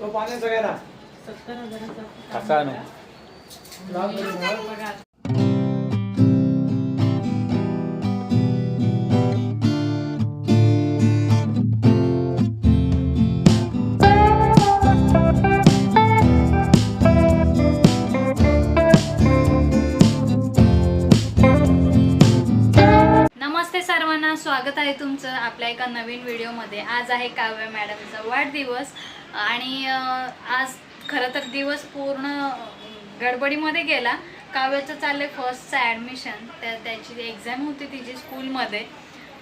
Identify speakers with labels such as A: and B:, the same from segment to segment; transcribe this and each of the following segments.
A: तो पाण्याचा गेला
B: सत्तर हजाराचा
C: स्वागत आहे तुमचं आपल्या एका नवीन व्हिडिओमध्ये. आज आहे काव्य मॅडमचा वाढदिवस आणि आज खरं तर दिवस पूर्ण गडबडीमध्ये गेला. काव्याचं चाललंय फर्स्टचं ॲडमिशन त्या त्याची एक्झाम होती तिची स्कूलमध्ये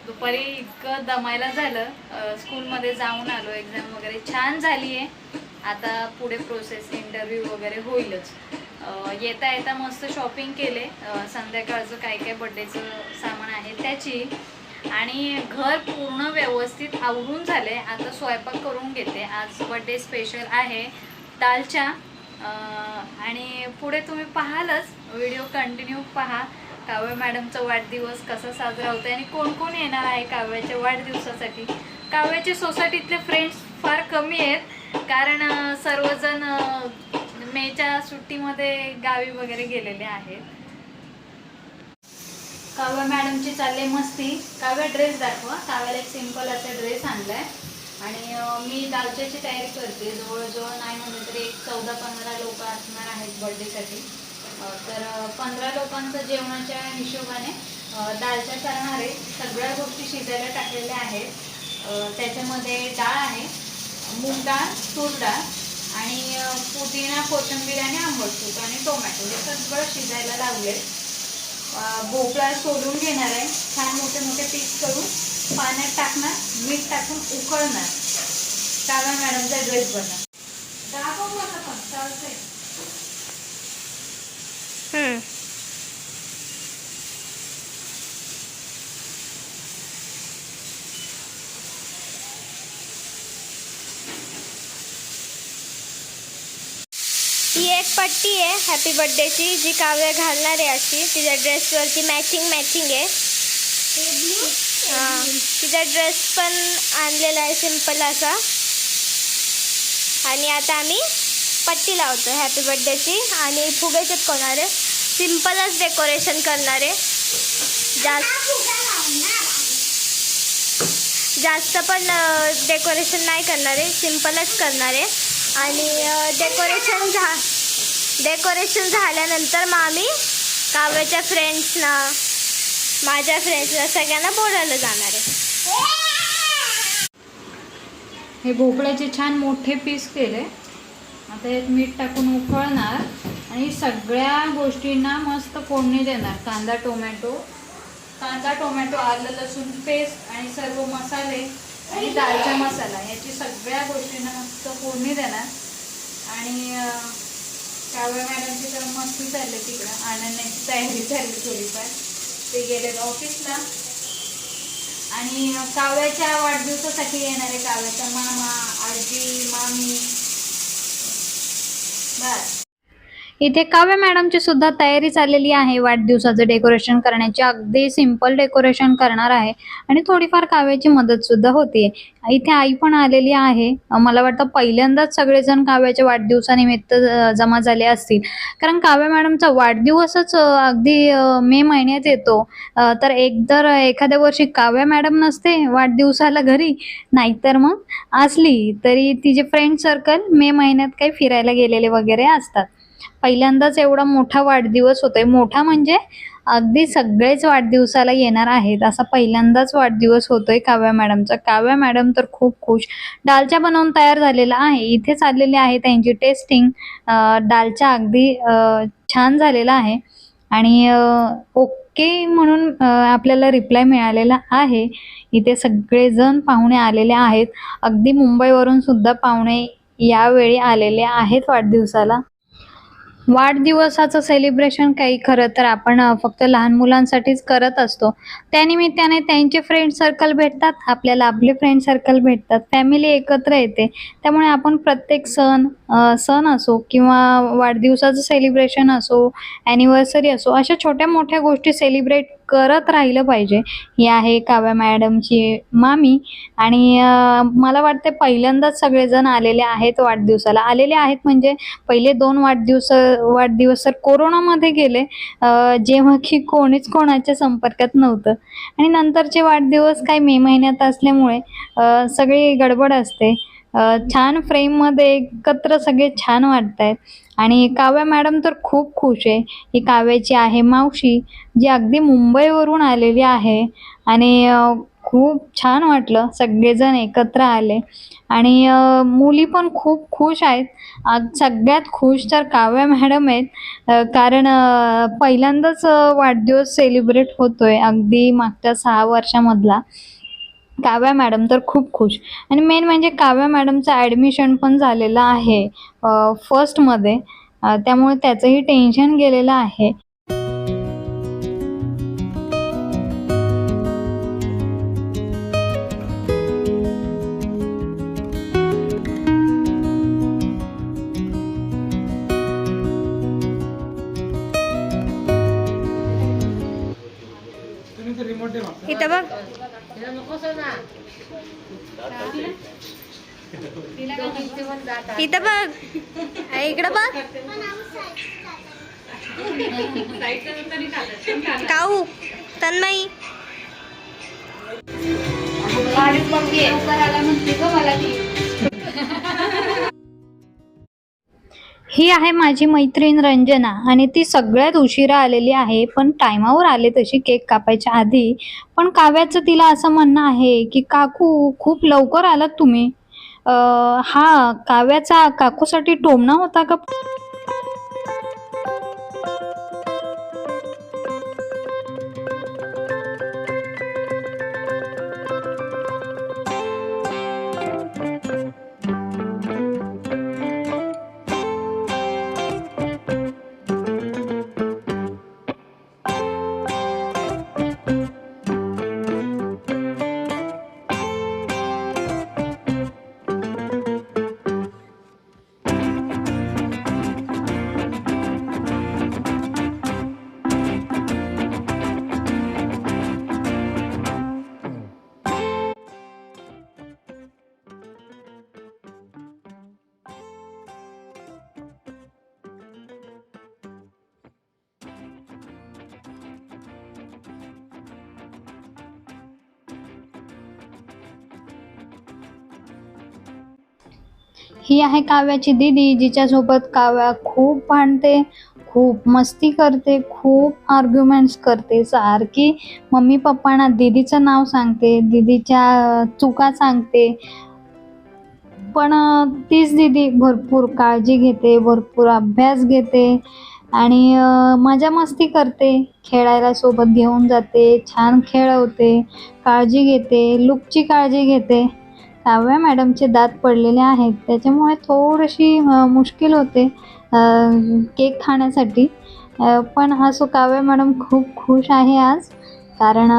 C: दुपारी इतकं दमायला झालं. स्कूलमध्ये जाऊन आलो. एक्झाम वगैरे छान झाली आहे आता पुढे प्रोसेस इंटरव्ह्यू वगैरे होईलच. येता येता मस्त शॉपिंग केले. संध्याकाळचं काय काय बड्डेचं सामान आहे त्याची. आणि घर पूर्ण व्यवस्थित आवरून झाले आता स्वयंपाक करून घेते. आज बड्डे स्पेशल आहे दालच्या आणि पुढे तुम्ही पाहालच. व्हिडिओ कंटिन्यू पहा. काव्य मॅडमचा वाढदिवस कसा साजरा होतो आणि कोण कोण येणार आहे काव्याच्या वाढदिवसासाठी. काव्याचे सोसायटीतले फ्रेंड्स फार कमी आहेत. कारण सर्वजण मेच्या सुट्टीमध्ये गावी वगैरे गेलेले आहेत. काव्या मॅडमची चालले मस्ती. काव्या ड्रेस दाखवा. काव्याला एक सिंपल असा ड्रेस आणलाय. आणि मी दालच्याची तयारी करते. जवळजवळ नाही म्हणलं तरी एक चौदा पंधरा लोक असणार आहेत बर्थडेसाठी. तर पंधरा लोकांचं जेवणाच्या हिशोबाने दालच्या करणार आहे सगळ्या गोष्टी शिजायला टाकलेल्या आहेत. त्याच्यामध्ये डाळ आहे मूग डाळ तूर डाळ आणि पुदिना कोथिंबीर आणि आंबट आंबटसूट आणि टोमॅटो. हे सगळं शिजायला लावले आहेत भोपळा सोलून घेणार आहे. छान मोठे मोठे पीस करून पाण्यात टाकणार मीठ टाकून उकळणार. काव्या मॅडमचा ड्रेस बनणार दाखव मला पण चालतंय.
D: ही एक पट्टी आहे. हॅपी बर्थडेची जी काव्य घालणार आहे अशी. तिच्या ड्रेसवरती मॅचिंग मॅचिंग आहे. हां. तिचा ड्रेस पण आणलेला आहे सिंपल असा. आणि आता आम्ही पट्टी लावतो. हॅपी बर्थडेची आणि फुगे चिपकवणार आहे सिम्पलच डेकोरेशन करणार आहे. जास्त जास्त पण डेकोरेशन नाही करणार आहे. सिम्पलच करणार आहे. आणि डेकोरेशन झा डेकोरेशन झाल्यानंतर मग आम्ही काव्याच्या फ्रेंड्सना माझ्या फ्रेंड्सना सगळ्यांना बोलायला जाणार आहे.
C: हे भोपळ्याचे छान मोठे पीस केले. आता यात मीठ टाकून उकळणार आणि सगळ्या गोष्टींना मस्त फोडणी देणार. कांदा टोमॅटो. कांदा टोमॅटो आलं लसूण पेस्ट आणि सर्व मसाले आणि दालचा मसाला याची सगळ्या गोष्टींना मस्त फोडणी देणार. आणि कावळ्या मॅडमची तर मस्ती चालली तिकडं. आणण्याची तयारी चालली थोडीफार. ते गेले ऑफिसला. आणि काव्याच्या वाढदिवसासाठी येणारे काव्याचा मामा आजी मामी. बस. इथे काव्य मॅडमची सुद्धा तयारी चाललेली आहे. वाढदिवसाचं डेकोरेशन करण्याची. अगदी सिंपल डेकोरेशन करणार आहे. आणि थोडीफार काव्याची मदत सुद्धा होते इथे आई पण आलेली आहे. मला वाटतं पहिल्यांदाच सगळेजण काव्याच्या वाढदिवसानिमित्त जमा झाले असतील. कारण काव्य मॅडमचा वाढदिवसच अगदी मे महिन्यात येतो. तर एक तर एखाद्या वर्षी काव्य मॅडम नसते वाढदिवसाला घरी नाहीतर मग असली तरी तिचे फ्रेंड सर्कल मे महिन्यात काही फिरायला गेलेले वगैरे असतात. पहिल्यांदाच एवढा मोठा वाढदिवस होतोय. मोठा म्हणजे अगदी सगळेच वाढदिवसाला येणार आहेत. असा पहिल्यांदाच वाढदिवस होतोय काव्या मॅडमचा. काव्या मॅडम तर खूप खुश. डालच्या बनवून तयार झालेला आहे. इथे चाललेली आहे त्यांची टेस्टिंग. डालच्या अगदी छान झालेला आहे. आणि ओके म्हणून आपल्याला रिप्लाय मिळालेला आहे. इथे सगळेजण पाहुणे आलेले आहेत. अगदी मुंबईवरून सुद्धा पाहुणे यावेळी आलेले आहेत वाढदिवसाला. वाढदिवसाचं सेलिब्रेशन काही खरं तर आपण फक्त लहान मुलांसाठीच करत असतो. त्यानिमित्ताने त्यांचे फ्रेंड सर्कल भेटतात आपल्याला आपले फ्रेंड सर्कल भेटतात फॅमिली एकत्र येते. त्यामुळे आपण प्रत्येक सण सण असो किंवा वाढदिवसाचं सेलिब्रेशन असो ॲनिव्हर्सरी असो अशा छोट्या मोठ्या गोष्टी सेलिब्रेट करत राहिलं पाहिजे. ही आहे काव्या मॅडमची मामी. आणि मला वाटते पहिल्यांदाच सगळेजण आलेले आहेत वाढदिवसाला. आलेले आहेत म्हणजे पहिले दोन वाढदिवस वाढदिवस तर कोरोनामध्ये गेले जेव्हा की कोणीच कोणाच्या संपर्कात नव्हतं. आणि नंतरचे वाढदिवस काही मे महिन्यात असल्यामुळे सगळी गडबड असते. छान फ्रेममध्ये एकत्र सगळे छान वाटत आहेत आणि काव्या मॅडम तर खूप खुश आहे. ही काव्याची आहे मावशी जी अगदी मुंबईवरून आलेली आहे. आणि खूप छान वाटलं. सगळेजण एकत्र आले. आणि मुली पण खूप खुश आहेत. सगळ्यात खुश तर काव्या मॅडम आहेत. कारण पहिल्यांदाच वाढदिवस सेलिब्रेट होतोय अगदी मागच्या सहा वर्षामधला. काव्या मॅडम तर खूप खुश. आणि मेन म्हणजे काव्या मॅडमचं ॲडमिशन पण झालेलं आहे फर्स्टमध्ये त्यामुळे त्याचंही टेन्शन गेलेलं आहे.
D: इथं बघ. इकडं बघ. खाऊ काऊ तन्मयी. मग मला ती.
C: ही आहे माझी मैत्रीण रंजना आणि ती सगळ्यात उशिरा आलेली आहे पण टायमावर आले तशी केक कापायच्या आधी. पण काव्याचं तिला असं म्हणणं आहे की काकू खूप लवकर आलात तुम्ही. हा काव्याचा काकूसाठी टोमणा होता का? ही आहे काव्याची दीदी जिच्यासोबत काव्या खूप भांडते खूप मस्ती करते खूप आर्ग्युमेंट्स करते. सारखी मम्मी पप्पांना दीदीचं नाव सांगते दीदीच्या चुका सांगते. पण तीच दीदी भरपूर काळजी घेते भरपूर अभ्यास घेते आणि मजा मस्ती करते. खेळायला सोबत घेऊन जाते छान खेळवते काळजी घेते लुकची काळजी घेते. काव्या मॅडमचे दात पडलेले आहेत. त्याच्यामुळे थोडीशी मुश्किल होते केक खाण्यासाठी. पण असो काव्या मॅडम खूप खुश आहे आज. कारण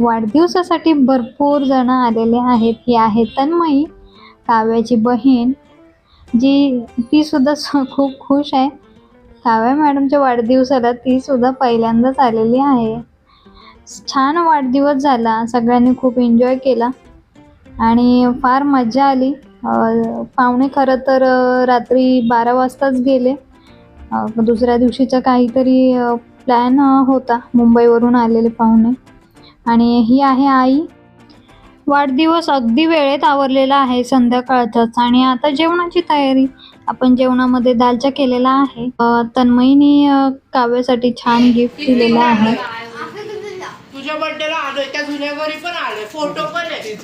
C: वाढदिवसासाठी भरपूर जण आलेले आहेत. ही आहे तन्मयी काव्याची बहीण जी ती सुद्धा खूप खुश आहे. काव्या मॅडमच्या वाढदिवसाला ती सुद्धा पहिल्यांदाच आलेली आहे. छान वाढदिवस झाला. सगळ्यांनी खूप एन्जॉय केला. आणि फार मजा आली. पाहुणे खरं तर रात्री बारा वाजताच गेले. दुसऱ्या दिवशीचा काहीतरी प्लॅन होता. मुंबईवरून आलेले पाहुणे. आणि ही आहे आई. वाढदिवस अगदी वेळेत आवरलेला आहे संध्याकाळचाच. आणि आता जेवणाची तयारी. आपण जेवणामध्ये दालचा केलेला आहे. अ, तन्मयीने काव्यासाठी छान गिफ्ट दिलेलं आहे.
A: तुझ्या बर्थडेला आलोय त्या जुन्या घरी पण आलोय फोटो पण आहे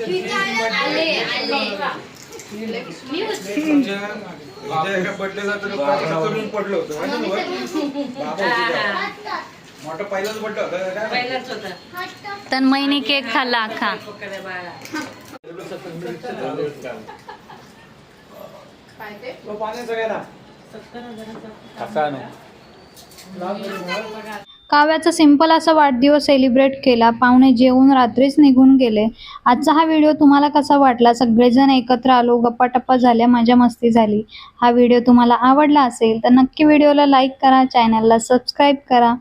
E: बर्थडेला तर करून पडलं होतं माहिती ना वर? बाबा होते तेव्हा. मोठा पहिलाच बर्थडे होता काय
B: पहिलाच होता
C: तन्मयीने केक खाल्ला अख्खा
B: पकडे बाळा
E: तो
B: हजाराचा
E: कसा नाही
C: काव्याचा सिंपल असा वाढदिवस सेलिब्रेट केला. पाहुणे जेवून रात्रीच निघून गेले. आजचा हा व्हिडिओ तुम्हाला कसा वाटला? सगळेजण एकत्र आलो गप्पाटप्पा झाल्या मजा मस्ती झाली. हा व्हिडिओ तुम्हाला आवडला असेल तर नक्की व्हिडिओला लाईक करा चॅनलला सबस्क्राईब करा.